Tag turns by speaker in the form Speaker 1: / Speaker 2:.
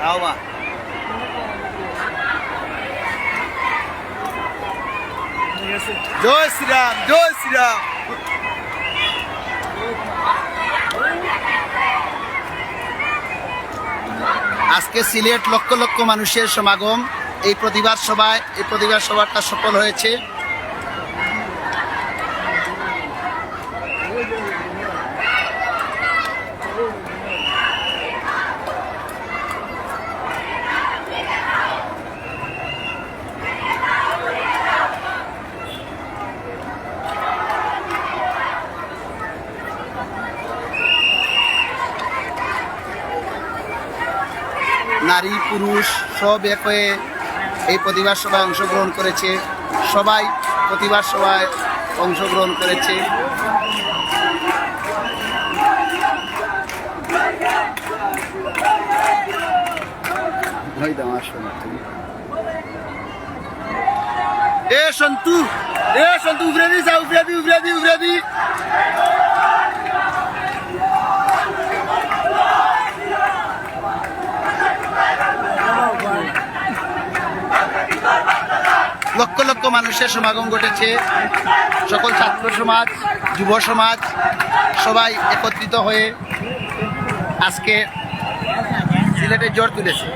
Speaker 1: Calma. জয় শ্রীরাম জয় শ্রীরাম আজকে সিলেট লক্ষ লক্ষ মানুষের সমাগম। এই প্রতিবাদ সভায় এই প্রতিবাদ সভাটা সফল হয়েছে। নারী, পুরুষ সব এক হয়ে এই প্রতিবাদ সভায় অংশগ্রহণ করেছে সবাই প্রতিবাদ সভায় অংশগ্রহণ করেছে। এ সন্তু এ সন্তু উবরে দি, যা উবরে দি উবরে দি দি লক্ষ লক্ষ মানুষের সমাগম ঘটেছে। সকল ছাত্র সমাজ, যুব সমাজ, সবাই একত্রিত হয়ে আজকে সিলেটে জ্বর তুলেছে।